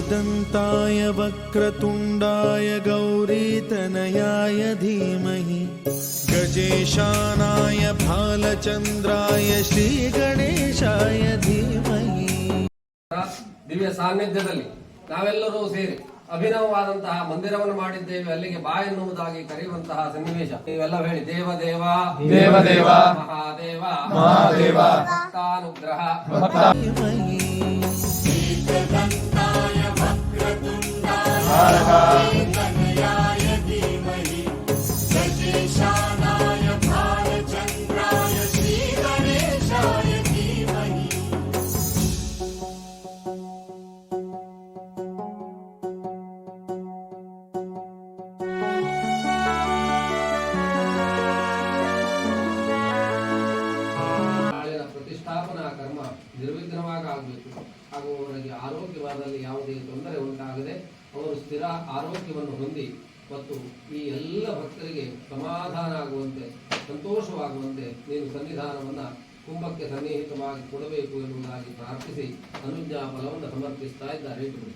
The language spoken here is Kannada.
एकदन्ताय वक्रतुण्डाय गौरीतनयाय धीमहि गजेशानाय भालचन्द्राय श्रीगणेशाय धीमहि ದಿವ್ಯ ಸಾನ್ನಿಧ್ಯದಲ್ಲಿ ನಾವೆಲ್ಲರೂ ಸೇರಿ ಅಭಿನವವಾದಂತಹ ಮಂದಿರವನ್ನು ಮಾಡಿದ್ದೇವೆ ಅಲ್ಲಿಗೆ ಬಾ ಎನ್ನುವುದಾಗಿ ಕರೆಯುವಂತಹ ಸನ್ನಿವೇಶ ನೀವೆಲ್ಲ ಹೇಳಿ ದೇವದೇವ ದೇವದೇವ ಮಹಾದೇವ ಮಹಾದೇವ ಭಕ್ತಾನುಗ್ರಹ ಪ್ರತಿಷ್ಠಾಪನಾ ಕರ್ಮ ನಿರ್ವಿಘ್ನವಾಗಿ ಆಗಬೇಕು. ಹಾಗೂ ಅವರಿಗೆ ಆರೋಗ್ಯವಾದಲ್ಲಿ ಯಾವುದೇ ತೊಂದರೆ ಉಂಟಾಗದೆ ಅವರು ಸ್ಥಿರ ಆರೋಗ್ಯವನ್ನು ಹೊಂದಿ ಮತ್ತು ಈ ಎಲ್ಲ ಭಕ್ತರಿಗೆ ಸಮಾಧಾನ ಆಗುವಂತೆ, ಸಂತೋಷವಾಗುವಂತೆ ನೀನು ಸನ್ನಿಧಾನವನ್ನು ಕುಂಭಕ್ಕೆ ಸನ್ನಿಹಿತವಾಗಿ ಕೊಡಬೇಕು ಎನ್ನುವುದಾಗಿ ಪ್ರಾರ್ಥಿಸಿ, ಅನುಜ್ಞಾ ಫಲವನ್ನು ಸಮರ್ಪಿಸ್ತಾ ಇದ್ದಾರೆ. ಇಟ್ಟುಬಿಡಿ